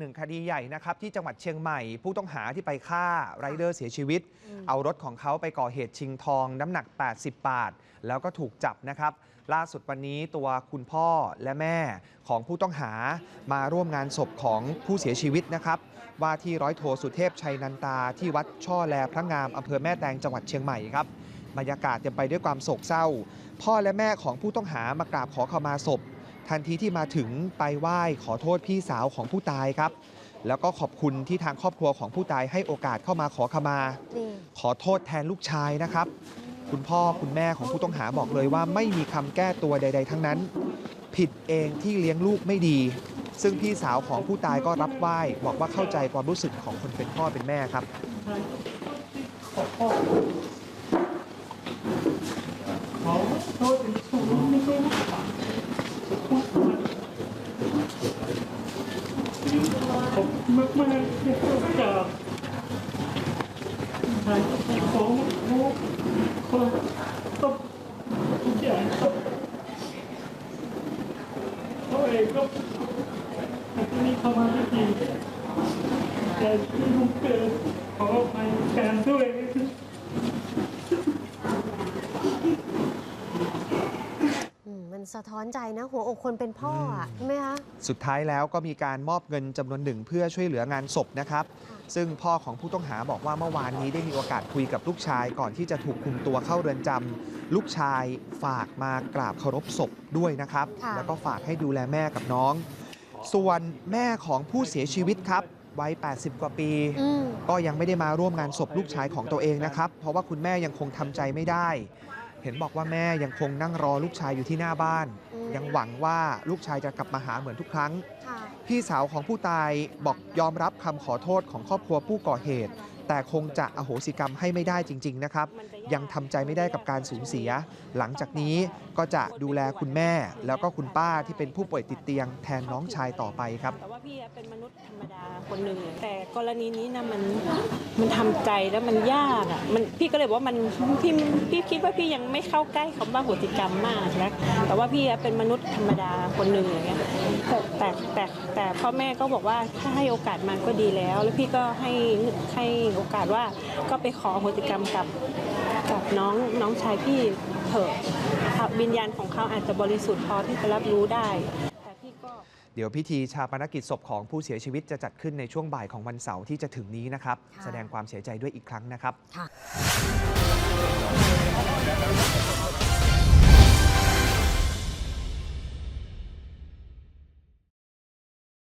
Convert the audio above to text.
หนึ่งคดีใหญ่นะครับที่จังหวัดเชียงใหม่ผู้ต้องหาที่ไปฆ่าไรเดอร์เสียชีวิต เอารถของเขาไปก่อเหตุชิงทองน้ำหนัก 80 บาท แล้วก็ถูกจับนะครับ ล่าสุดวันนี้ตัวคุณพ่อและแม่ของผู้ต้องหามาร่วมงานศพของผู้เสียชีวิตนะครับ ว่าที่ร้อยโทสุเทพชัยนันตาที่วัดช่อแลพระงามอำเภอแม่แตงจังหวัดเชียงใหม่ครับบรรยากาศเต็มไปด้วยความโศกเศร้า พ่อและแม่ของผู้ต้องหามากราบขอขมาศพ ทันทีที่มาถึงไปไหว้ขอโทษพี่สาวของผู้ตายครับ แล้วก็ขอบคุณที่ทางครอบครัวของผู้ตายให้โอกาสเข้ามาขอขมานี่ขอโทษแทนลูกชายนะครับ คุณพ่อคุณแม่ของผู้ต้องหาบอกเลยว่าไม่มีคำแก้ตัวใด ๆ ทั้งนั้น ผิดเองที่เลี้ยงลูกไม่ดี ซึ่งพี่สาวของผู้ตายก็รับไหว้บอกว่าเข้าใจความรู้สึกของคนเป็นพ่อเป็นแม่ครับขอโทษเป็นสูงไม่ใช่นะขอบคุณ มากมากๆที่ให้โอกาสทางของลูกคนต้องทุกอย่างต้องเขาเองก็อาจจะมีความไม่ดีแต่ที่ลูกเกิดขออภัยการด้วย อืมมัน สะท้อนใจนะ หัวอกคนเป็นพ่ออะใช่ไหมคะสุดท้ายแล้วก็มีการมอบเงินจำนวนหนึ่งเพื่อช่วยเหลืองานศพนะครับค่ะซึ่งพ่อของผู้ต้องหาบอกว่าเมื่อวานนี้ได้มีโอกาสคุยกับลูกชาย ก่อนที่จะถูกคุมตัวเข้าเรือนจำลูกชายฝากมากราบเคารพศพด้วยนะครับ ค่ะ แล้วก็ฝากให้ดูแลแม่กับน้อง ส่วนแม่ของผู้เสียชีวิตครับวัย 80 กว่าปี อืมก็ยังไม่ได้มาร่วมงานศพลูกชายของตัวเองนะครับ เพราะว่าคุณแม่ยังคงทำใจไม่ได้เห็นบอกว่าแม่ยังคงนั่งรอลูกชายอยู่ที่หน้าบ้านอืมยังหวังว่าลูกชายจะกลับมาหาเหมือนทุกครั้งค่ะพี่สาวของผู้ตายบอกยอมรับคำขอโทษของครอบครัวผู้ก่อเหตุ แต่คงจะอโหสิกรรมให้ไม่ได้จริง ๆ นะครับ ยังทำใจไม่ได้กับการสูญเสีย หลังจากนี้ก็จะดูแลคุณแม่ แล้วก็คุณป้าที่เป็นผู้ป่วยติดเตียงแทนน้องชายต่อไปครับ แต่ว่าพี่อะเป็นมนุษย์ธรรมดาคนหนึ่งแต่กรณีนี้นะมันมันทำใจแล้วมันยากอะมันพี่ก็เลยบอกว่ามันพี่พี่คิดว่าพี่ยังไม่เข้าใกล้คำว่าโหติกรรมมากนะแต่ว่าพี่อะเป็นมนุษย์ธรรมดาคนหนึ่งอย่างเงี้ยแต่แต่แต่แต่พ่อแม่ก็บอกว่าถ้าให้โอกาสมันก็ดีแล้ว แล้วพี่ก็ให้ให้โอกาสว่าก็ไปขอโหติกรรมกับกับน้องน้องชายพี่เถอะวิญญาณของเขาอาจจะบริสุทธิ์พอที่จะรับรู้ได้แต่พี่ก็เดี๋ยวพิธีชาปนกิจศพของผู้เสียชีวิตจะจัดขึ้นในช่วงบ่ายของวันเสาร์ที่จะถึงนี้นะครับค่ะแสดงความเสียใจด้วยอีกครั้งนะครับค่ะ